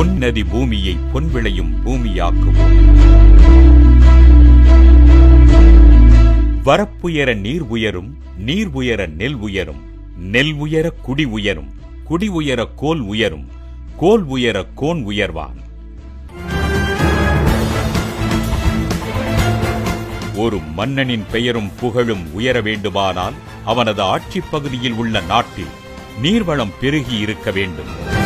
பொன் நதி பூமியை பொன் விளையும் பூமியாக்குவோம். வரப்புயர நீர் உயரும் நீர் உயர நெல் உயரும் நெல் உயர குடி உயரும் குடி உயர கோல் உயரும் கோல் உயர கோன் உயர்வான். ஒரு மன்னனின் பெயரும் புகழும் உயர வேண்டுமானால் அவனது ஆட்சிப் பகுதியில் உள்ள நாட்டில் நீர்வளம் பெருகி இருக்க வேண்டும்.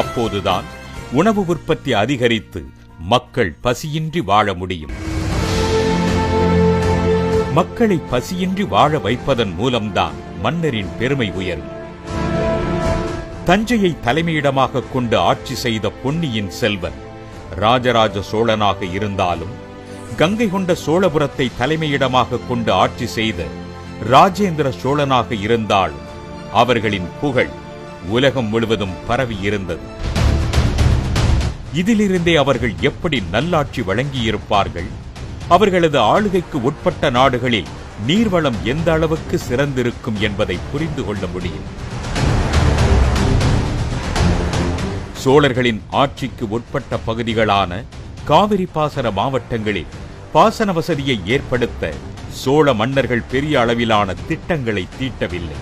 அப்போதுதான் உணவு உற்பத்தி அதிகரித்து மக்கள் பசியின்றி வாழ முடியும். மக்களை பசியின்றி வாழ வைப்பதன் மூலம்தான் மன்னரின் பெருமை உயரும். தஞ்சையை தலைமையிடமாக கொண்டு ஆட்சி செய்த பொன்னியின் செல்வன் ராஜராஜ சோழனாக இருந்தாலும் கங்கை கொண்ட சோழபுரத்தை தலைமையிடமாக கொண்டு ஆட்சி செய்த ராஜேந்திர சோழனாக இருந்தாலும் அவர்களின் புகழ் உலகம் முழுவதும் பரவி இருந்தது. இதிலிருந்தே அவர்கள் எப்படி நல்லாட்சி வழங்கியிருப்பார்கள்? அவர்களது ஆளுகைக்கு உட்பட்ட நாடுகளில் நீர்வளம் எந்த அளவுக்கு சிறந்திருக்கும் என்பதை புரிந்து கொள்ள முடியும். சோழர்களின் ஆட்சிக்கு உட்பட்ட பகுதிகளான காவிரி பாசன மாவட்டங்களில் பாசன வசதியை ஏற்படுத்த சோழ மன்னர்கள் பெரிய அளவிலான திட்டங்களை தீட்டவில்லை.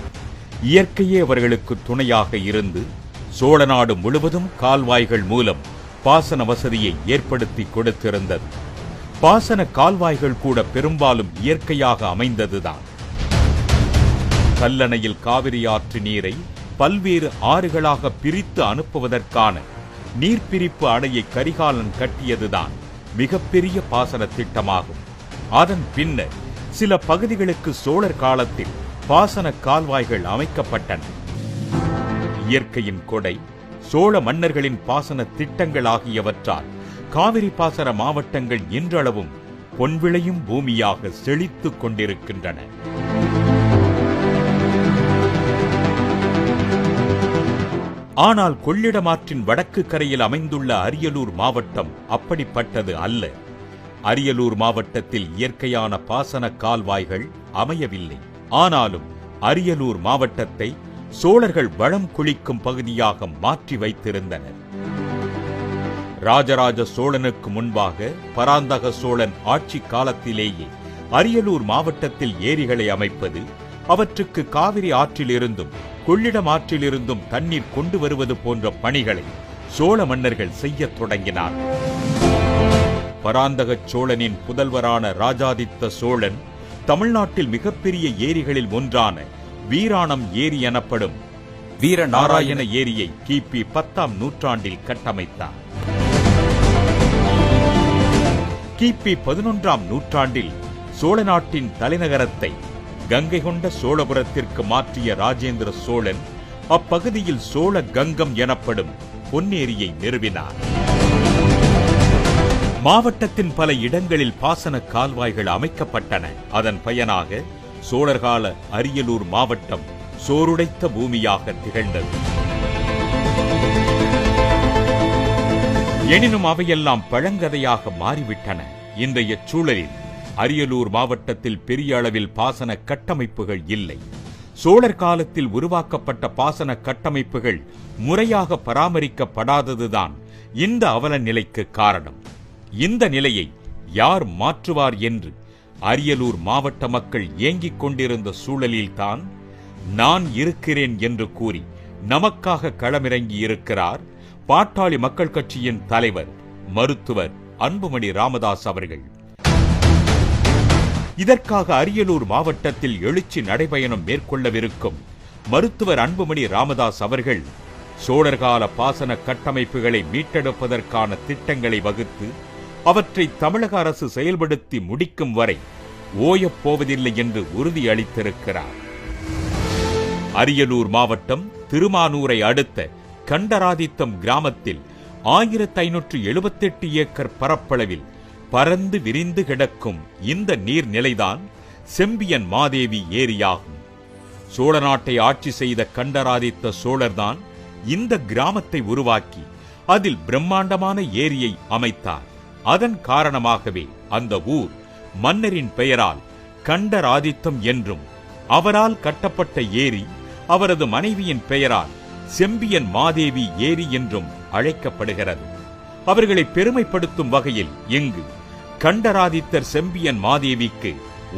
இயற்கையே அவர்களுக்கு துணையாக இருந்து சோழ நாடு முழுவதும் கால்வாய்கள் மூலம் பாசன வசதியை ஏற்படுத்தி கொடுத்திருந்தது. பாசன கால்வாய்கள் கூட பெரும்பாலும் இயற்கையாக அமைந்ததுதான். கல்லணையில் காவிரி ஆற்று நீரை பல்வேறு ஆறுகளாக பிரித்து அனுப்புவதற்கான நீர்பிரிப்பு அணையை கரிகாலன் கட்டியதுதான் மிகப்பெரிய பாசன திட்டமாகும். அதன் பின்னர் சில பகுதிகளுக்கு சோழர் காலத்தில் பாசன கால்வாய்கள் அமைக்கப்பட்டன. இயற்கையின் கொடை சோழ மன்னர்களின் பாசன திட்டங்கள் ஆகியவற்றால் காவிரி பாசன மாவட்டங்கள் இன்றளவும் பொன்விளையும் பூமியாக செழித்துக் கொண்டிருக்கின்றன. ஆனால் கொள்ளிடமாற்றின் வடக்கு கரையில் அமைந்துள்ள அரியலூர் மாவட்டம் அப்படிப்பட்டது அல்ல. அரியலூர் மாவட்டத்தில் இயற்கையான பாசன கால்வாய்கள் அமையவில்லை. ஆனாலும் அரியலூர் மாவட்டத்தை சோழர்கள் வளம் குளிக்கும் பகுதியாக மாற்றி வைத்திருந்தனர். ராஜராஜ சோழனுக்கு முன்பாக பராந்தக சோழன் ஆட்சி காலத்திலேயே அரியலூர் மாவட்டத்தில் ஏரிகளை அமைப்பது அவற்றுக்கு காவிரி ஆற்றிலிருந்தும் கொள்ளிடம் ஆற்றிலிருந்தும் தண்ணீர் கொண்டு வருவது போன்ற பணிகளை சோழ மன்னர்கள் செய்யத் தொடங்கினார் பராந்தக சோழனின் புதல்வரான ராஜாதித்த சோழன் தமிழ்நாட்டில் மிகப்பெரிய ஏரிகளில் ஒன்றான வீராணம் ஏரி எனப்படும் வீரநாராயண ஏரியை கிபி பத்தாம் நூற்றாண்டில் கட்டமைத்தார். கிபி பதினொன்றாம் நூற்றாண்டில் சோழ நாட்டின் தலைநகரத்தை கங்கை கொண்ட சோழபுரத்திற்கு மாற்றிய ராஜேந்திர சோழன் அப்பகுதியில் சோழ கங்கம் எனப்படும் பொன்னேரியை நிறுவினார். மாவட்டத்தின் பல இடங்களில் பாசன கால்வாய்கள் அமைக்கப்பட்டன. அதன் பயனாக சோழர்கால அரியலூர் மாவட்டம் சோருடைத்த பூமியாக திகழ்ந்தது. எனினும் அவையெல்லாம் பழங்கதையாக மாறிவிட்டன. இன்றைய சூழலில் அரியலூர் மாவட்டத்தில் பெரிய அளவில் பாசன கட்டமைப்புகள் இல்லை. சோழர் காலத்தில் உருவாக்கப்பட்ட பாசன கட்டமைப்புகள் முறையாக பராமரிக்கப்படாததுதான் இந்த அவல நிலைக்கு காரணம். இந்த நிலையை யார் மாற்றுவார் என்று அரியலூர் மாவட்ட மக்கள் ஏங்கிக் கொண்டிருந்த சூழலில்தான் நான் இருக்கிறேன் என்று கூறி நமக்காக களமிறங்கி இருக்கிறார் பாட்டாளி மக்கள் கட்சியின் தலைவர் மருத்துவர் அன்புமணி ராமதாஸ் அவர்கள். இதற்காக அரியலூர் மாவட்டத்தில் எழுச்சி நடைபயணம் மேற்கொள்ளவிருக்கும் மருத்துவர் அன்புமணி ராமதாஸ் அவர்கள் சோழர்கால பாசன கட்டமைப்புகளை மீட்டெடுப்பதற்கான திட்டங்களை வகுத்து அவற்றை தமிழக அரசு செயல்படுத்தி முடிக்கும் வரை ஓயப் போவதில்லை என்று உறுதியளித்திருக்கிறார். அரியலூர் மாவட்டம் திருமானூரை அடுத்த கண்டராதித்தம் கிராமத்தில் ஆயிரத்தி ஐநூற்று எழுபத்தெட்டு ஏக்கர் பரப்பளவில் பறந்து விரிந்து கிடக்கும் இந்த நீர்நிலைதான் செம்பியன் மாதேவி ஏரியாகும். சோழ நாட்டை ஆட்சி செய்த கண்டராதித்த சோழர்தான் இந்த கிராமத்தை உருவாக்கி அதில் பிரம்மாண்டமான ஏரியை அமைத்தார். அதன் காரணமாகவே அந்த ஊர் மன்னரின் பெயரால் கண்டராதித்தம் என்றும் அவரால் கட்டப்பட்ட ஏரி அவரது மனைவியின் பெயரால் செம்பியன் மாதேவி ஏரி என்றும் அழைக்கப்படுகிறது. அவர்களை பெருமைப்படுத்தும் வகையில் இங்கு கண்டராதித்தர் செம்பியன் மாதேவிக்கு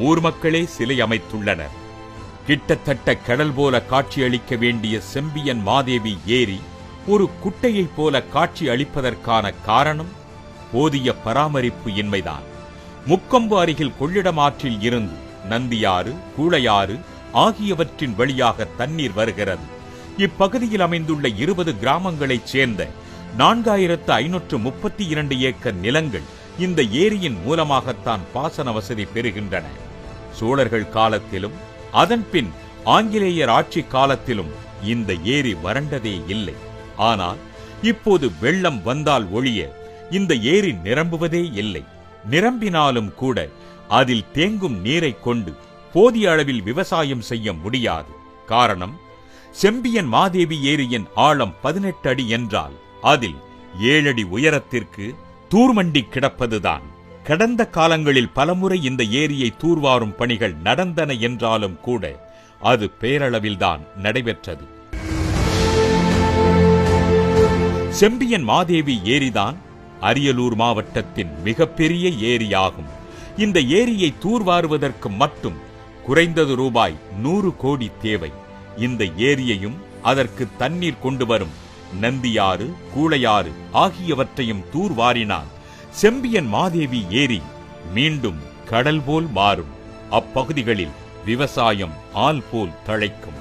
ஊர் மக்களே சிலை அமைத்துள்ளனர். கிட்டத்தட்ட கடல் போல காட்சியளிக்க வேண்டிய செம்பியன் மாதேவி ஏரி ஒரு குட்டையைப் போல காட்சி அளிப்பதற்கான காரணம் போதிய பராமரிப்பு இன்மைதான். முக்கொம்பு அருகில் கொள்ளிடம் ஆற்றில் இருந்து நந்தியாறு கூழையாறு ஆகியவற்றின் வழியாக தண்ணீர் வருகிறது. இப்பகுதியில் அமைந்துள்ள இருபது கிராமங்களைச் சேர்ந்த நான்காயிரத்து ஐநூற்று முப்பத்தி இரண்டு ஏக்கர் நிலங்கள் இந்த ஏரியின் மூலமாகத்தான் பாசன வசதி பெறுகின்றன. சோழர்கள் காலத்திலும் அதன்பின் ஆங்கிலேயர் ஆட்சி காலத்திலும் இந்த ஏரி வறண்டதே இல்லை. ஆனால் இப்போது வெள்ளம் வந்தால் ஒழிய இந்த ஏரி நிரம்புவதே இல்லை. நிரம்பினாலும் கூட அதில் தேங்கும் நீரை கொண்டு போதிய அளவில் விவசாயம் செய்ய முடியாது. காரணம் செம்பியன் மாதேவி ஏரியின் ஆழம் பதினெட்டு அடி என்றால் அதில் ஏழடி உயரத்திற்கு தூர்மண்டி கிடப்பதுதான். கடந்த காலங்களில் பலமுறை இந்த ஏரியை தூர்வாரும் பணிகள் நடந்தன என்றாலும் கூட அது பேரளவில்தான் நடைபெற்றது. செம்பியன் மாதேவி ஏரிதான் அரியலூர் மாவட்டத்தின் மிகப்பெரிய ஏரியாகும். இந்த ஏரியை தூர்வாருவதற்கு மட்டும் குறைந்தது ரூபாய் நூறு கோடி தேவை. இந்த ஏரியையும் அதற்கு தண்ணீர் கொண்டு வரும் நந்தியாறு கூளையாறு ஆகியவற்றையும் தூர்வாரினால் செம்பியன் மாதேவி ஏரி மீண்டும் கடல் போல் மாறும். அப்பகுதிகளில் விவசாயம் ஆல் போல் தழைக்கும்.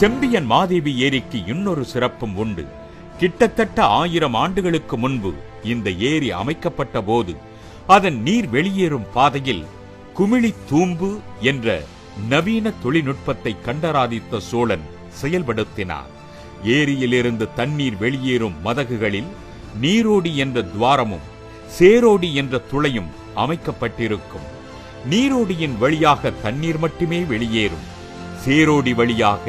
செம்பியன் மாதேவி ஏரிக்கு இன்னொரு சிறப்பும் உண்டு. கிட்டத்தட்ட ஆயிரம் ஆண்டுகளுக்கு முன்பு இந்த ஏரி அமைக்கப்பட்ட போது அதன் நீர் வெளியேறும் பாதையில் குமிழி தூம்பு என்ற நவீன தொழில்நுட்பத்தை கண்டராதித்த சோழன் செயல்படுத்தினார். ஏரியிலிருந்து தண்ணீர் வெளியேறும் மதகுகளில் நீரோடி என்ற துவாரமும் சேரோடி என்ற துளையும் அமைக்கப்பட்டிருக்கும். நீரோடியின் வழியாக தண்ணீர் மட்டுமே வெளியேறும். சேரோடி வழியாக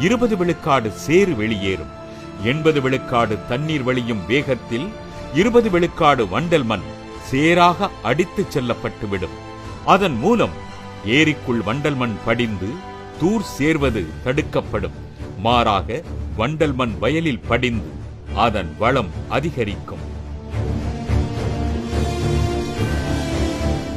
இருபது விழுக்காடு சேறு வெளியேறும். எண்பது விழுக்காடு தண்ணீர் வழியும் வேகத்தில் இருபது விழுக்காடு வண்டல் மண் சேராக அடித்துச் செல்லப்பட்டுவிடும். அதன் மூலம் ஏரிக்குள் வண்டல் மண் படிந்து தூர் சேர்வது தடுக்கப்படும். மாறாக வண்டல் மண் வயலில் படிந்து அதன் வளம் அதிகரிக்கும்.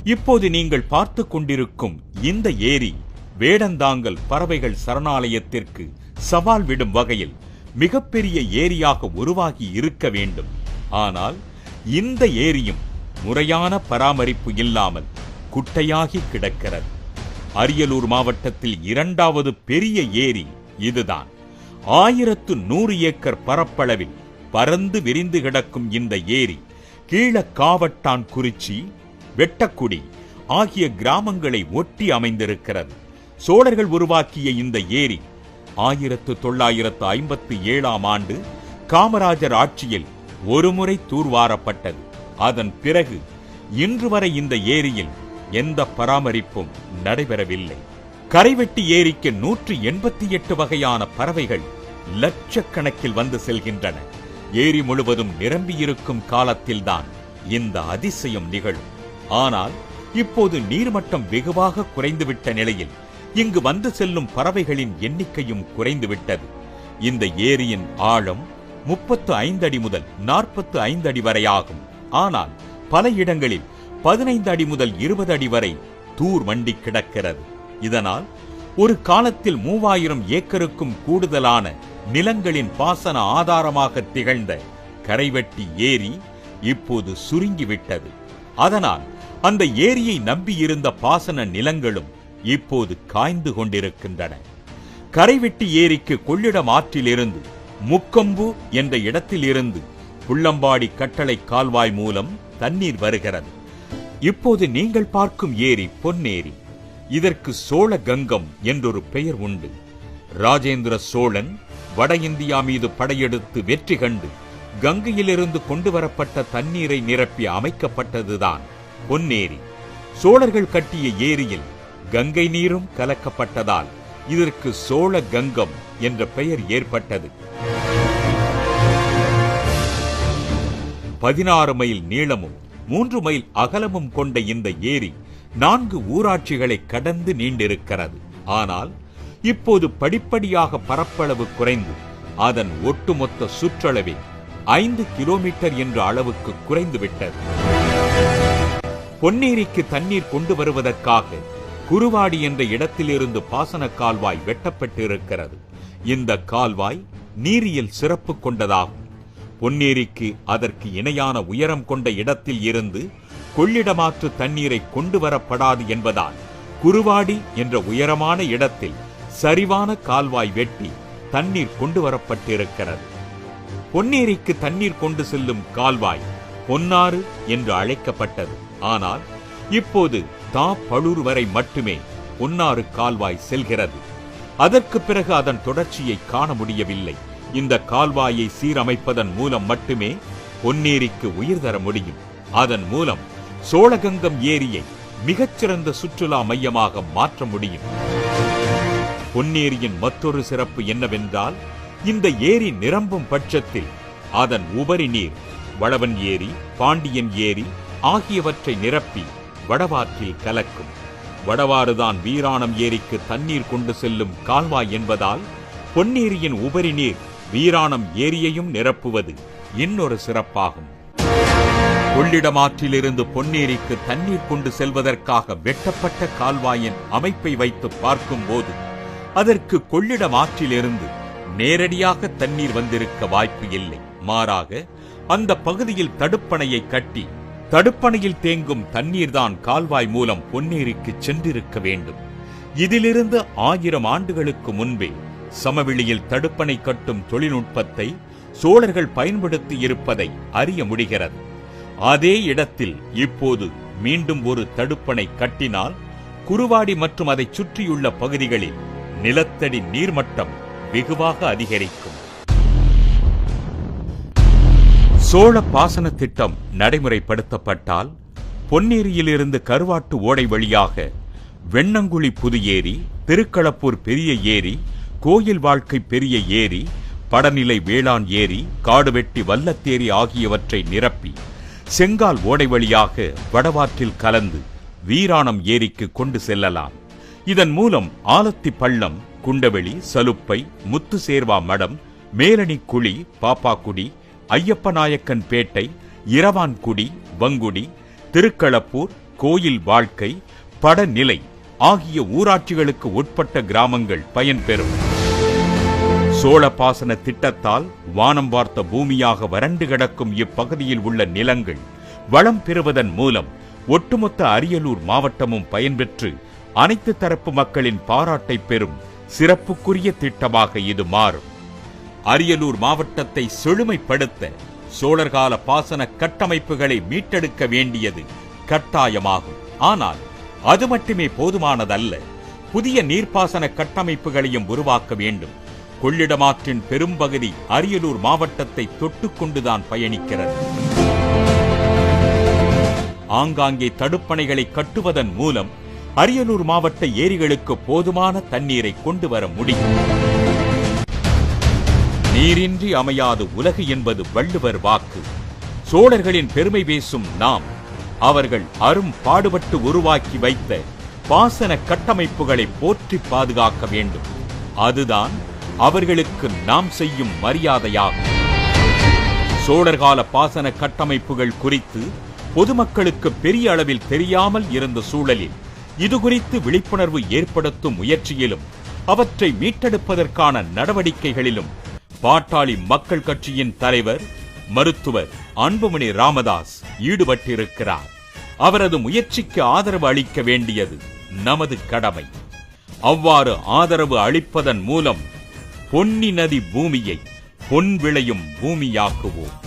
இப்போது நீங்கள் பார்த்துக் கொண்டிருக்கும் இந்த ஏரி வேடந்தாங்கல் பறவைகள் சரணாலயத்திற்கு சவால் விடும் வகையில் மிகப்பெரிய ஏரியாக உருவாகி இருக்க வேண்டும். ஆனால் இந்த ஏரியும் முறையான பராமரிப்பு இல்லாமல் குட்டையாகி கிடக்கிறது. அரியலூர் மாவட்டத்தில் இரண்டாவது பெரிய ஏரி இதுதான். ஆயிரத்து நூறு ஏக்கர் பரப்பளவில் பரந்து விரிந்து கிடக்கும் இந்த ஏரி கீழக்காவட்டான் குறிச்சி வெட்டக்குடி ஆகிய கிராமங்களை ஒட்டி அமைந்திருக்கிறது. சோழர்கள் உருவாக்கிய இந்த ஏரி ஆயிரத்து தொள்ளாயிரத்து ஐம்பத்தி ஏழாம் ஆண்டு காமராஜர் ஆட்சியில் ஒருமுறை தூர்வாரப்பட்டது. அதன் பிறகு இன்று வரை இந்த ஏரியில் எந்த பராமரிப்பும் நடைபெறவில்லை. கரைவெட்டி ஏரிக்கு நூற்றி எண்பத்தி எட்டு வகையான பறவைகள் லட்சக்கணக்கில் வந்து செல்கின்றன. ஏரி முழுவதும் நிரம்பியிருக்கும் காலத்தில்தான் இந்த அதிசயம் நிகழும். ஆனால் இப்போது நீர்மட்டம் வெகுவாக குறைந்துவிட்ட நிலையில் இங்கு வந்து செல்லும் பறவைகளின் எண்ணிக்கையும் குறைந்துவிட்டது. இந்த ஏரியின் ஆழம் முப்பத்து ஐந்து அடி முதல் நாற்பத்து ஐந்து அடி வரை ஆகும். ஆனால் பல இடங்களில் பதினைந்து அடி முதல் இருபது அடி வரை தூர் மண்டி கிடக்கிறது. இதனால் ஒரு காலத்தில் மூவாயிரம் ஏக்கருக்கும் கூடுதலான நிலங்களின் பாசன ஆதாரமாக திகழ்ந்த கரைவெட்டி ஏரி இப்போது சுருங்கிவிட்டது. அதனால் அந்த ஏரியை நம்பியிருந்த பாசன நிலங்களும் இப்போது காய்ந்து கொண்டிருக்கின்றன. கரைவெட்டி ஏரிக்கு கொள்ளிடம் ஆற்றிலிருந்து முக்கொம்பு என்ற இடத்திலிருந்து புள்ளம்பாடி கட்டளை கால்வாய் மூலம் தண்ணீர் வருகிறது. இப்போது நீங்கள் பார்க்கும் ஏரி பொன்னேரி. இதற்கு சோழ கங்கம் என்றொரு பெயர் உண்டு. ராஜேந்திர சோழன் வட இந்தியா மீது படையெடுத்து வெற்றி கண்டு கங்கையிலிருந்து கொண்டு வரப்பட்ட தண்ணீரை நிரப்பி அமைக்கப்பட்டதுதான் பொன்னேரி. சோழர்கள் கட்டிய ஏரியில் கங்கை நீரும் கலக்கப்பட்டதால் இதற்கு சோழ கங்கம் என்ற பெயர் ஏற்பட்டது. பதினாறு மைல் நீளமும் மூன்று மைல் அகலமும் கொண்ட இந்த ஏரி நான்கு ஊராட்சிகளை கடந்து நீண்டிருக்கிறது. ஆனால் இப்போது படிப்படியாக பரப்பளவு குறைந்து அதன் ஒட்டுமொத்த சுற்றளவே ஐந்து கிலோமீட்டர் என்ற அளவுக்கு குறைந்துவிட்டது. பொன்னேரிக்கு தண்ணீர் கொண்டு வருவதற்காக குருவாடி என்ற இடத்திலிருந்து பாசன கால்வாய் வெட்டப்பட்டிருக்கிறது. இந்த கால்வாய் நீரியல் சிறப்பு கொண்டதாகும். பொன்னேரிக்கு அதற்கு இணையான உயரம் கொண்ட இடத்தில் இருந்து கொள்ளிடமாற்று தண்ணீரை கொண்டு வரப்படாது என்பதால் குருவாடி என்ற உயரமான இடத்தில் சரிவான கால்வாய் வெட்டி தண்ணீர் கொண்டு வரப்பட்டிருக்கிறது பொன்னேரிக்கு தண்ணீர் கொண்டு செல்லும் கால்வாய் பொன்னாறு என்று அழைக்கப்பட்டது. ஆனால் இப்போது தா பழூர் வரை மட்டுமே பொன்னாறு கால்வாய் செல்கிறது. அதற்கு பிறகு அதன் தொடர்ச்சியை காண முடியவில்லை. இந்த கால்வாயை சீரமைப்பதன் மூலம் மட்டுமே பொன்னேரிக்கு உயிர் தர முடியும். அதன் மூலம் சோழகங்கம் ஏரியை மிகச்சிறந்த சுற்றுலா மையமாக மாற்ற முடியும். பொன்னேரியின் மற்றொரு சிறப்பு என்னவென்றால் இந்த ஏரி நிரம்பும் பட்சத்தில் அதன் உபரி நீர் வளவன் ஏரி பாண்டியன் ஏரி ஆகியவற்றை நிரப்பி வடவாற்றில் கலக்கும். வடவாறுதான் வீராணம் ஏரிக்கு தண்ணீர் கொண்டு செல்லும் கால்வாய் என்பதால் பொன்னேரியின் உபரி நீர் வீராணம் ஏரியையும் நிரப்புவது இன்னொரு சிறப்பாகும். கொள்ளிடமாற்றிலிருந்து பொன்னேரிக்கு தண்ணீர் கொண்டு செல்வதற்காக வெட்டப்பட்ட கால்வாயின் அமைப்பை வைத்து பார்க்கும்போது அதற்கு கொள்ளிடம் ஆற்றிலிருந்து நேரடியாக தண்ணீர் வந்திருக்க வாய்ப்பு இல்லை. மாறாக அந்த பகுதியில் தடுப்பணையை கட்டி தடுப்பணையில் தேங்கும் தண்ணீர்தான் கால்வாய் மூலம் பொன்னேரிக்கு சென்றிருக்க வேண்டும். இதிலிருந்து ஆயிரம் ஆண்டுகளுக்கு முன்பே சமவெளியில் தடுப்பணை கட்டும் தொழில்நுட்பத்தை சோழர்கள் பயன்படுத்தி இருப்பதை அறிய முடிகிறது. அதே இடத்தில் இப்போது மீண்டும் ஒரு தடுப்பணை கட்டினால் குருவாடி மற்றும் அதைச் சுற்றியுள்ள பகுதிகளில் நிலத்தடி நீர்மட்டம் வெகுவாக அதிகரிக்கும். சோழ பாசன திட்டம் நடைமுறைப்படுத்தப்பட்டால் பொன்னேரியிலிருந்து கருவாட்டு ஓடை வழியாக வெண்ணங்குழி புது ஏரி திருக்களப்பூர் பெரிய ஏரி கோயில் வாழ்க்கை பெரிய ஏரி படநிலை வேளாண் ஏரி காடுவெட்டி வல்லத்தேரி ஆகியவற்றை நிரப்பி செங்கால் ஓடை வழியாக வடவாற்றில் கலந்து வீராணம் ஏரிக்கு கொண்டு செல்லலாம். இதன் மூலம் ஆலத்தி பள்ளம் குண்டவெளி சலுப்பை முத்துசேர்வா மடம் மேலணி குழி பாப்பாக்குடி ஐயப்பநாயக்கன் பேட்டை இரவான்குடி வங்குடி திருக்களப்பூர் கோயில் வாழ்க்கை படநிலை ஆகிய ஊராட்சிகளுக்கு உட்பட்ட கிராமங்கள் பயன்பெறும். சோழ பாசன திட்டத்தால் வானம் பார்த்த பூமியாக வறண்டு கிடக்கும் இப்பகுதியில் உள்ள நிலங்கள் வளம் பெறுவதன் மூலம் ஒட்டுமொத்த அரியலூர் மாவட்டமும் பயன்பெற்று அனைத்து தரப்பு மக்களின் பாராட்டை பெறும் சிறப்புக்குரிய திட்டமாக இது மாறும். அரியலூர் மாவட்டத்தை செழுமைப்படுத்த சோழர்கால பாசன கட்டமைப்புகளை மீட்டெடுக்க வேண்டியது கட்டாயமாகும். ஆனால் அது மட்டுமே போதுமானதல்ல. புதிய நீர்ப்பாசன கட்டமைப்புகளையும் உருவாக்க வேண்டும். கொள்ளிடமாற்றின் பெரும்பகுதி அரியலூர் மாவட்டத்தை தொட்டுக்கொண்டுதான் பயணிக்கிறது. ஆங்காங்கே தடுப்பணைகளை கட்டுவதன் மூலம் அரியலூர் மாவட்ட ஏரிகளுக்கு போதுமான தண்ணீரை கொண்டு வர முடியும். நீரின்றி அமையாது உலகு என்பது வள்ளுவர் வாக்கு. சோழர்களின் பெருமை பேசும் நாம் அவர்கள் அரும் பாடுபட்டு உருவாக்கி வைத்த பாசன கட்டமைப்புகளை போற்றி பாதுகாக்க வேண்டும். அதுதான் அவர்களுக்கு நாம் செய்யும் மரியாதையாகும். சோழர்கால பாசன கட்டமைப்புகள் குறித்து பொதுமக்களுக்கு பெரிய அளவில் தெரியாமல் இருந்த சூழலில் இது குறித்து விழிப்புணர்வு ஏற்படுத்தும் முயற்சியிலும் அவற்றை மீட்டெடுப்பதற்கான நடவடிக்கைகளிலும் பாட்டாளி மக்கள் கட்சியின் தலைவர் மருத்துவர் அன்புமணி ராமதாஸ் ஈடுபட்டிருக்கிறார். அவரது முயற்சிக்கு ஆதரவு அளிக்க வேண்டியது நமது கடமை. அவ்வாறு ஆதரவு அளிப்பதன் மூலம் பொன்னி நதி பூமியை பொன் விளையும் பூமியாக்குவோம்.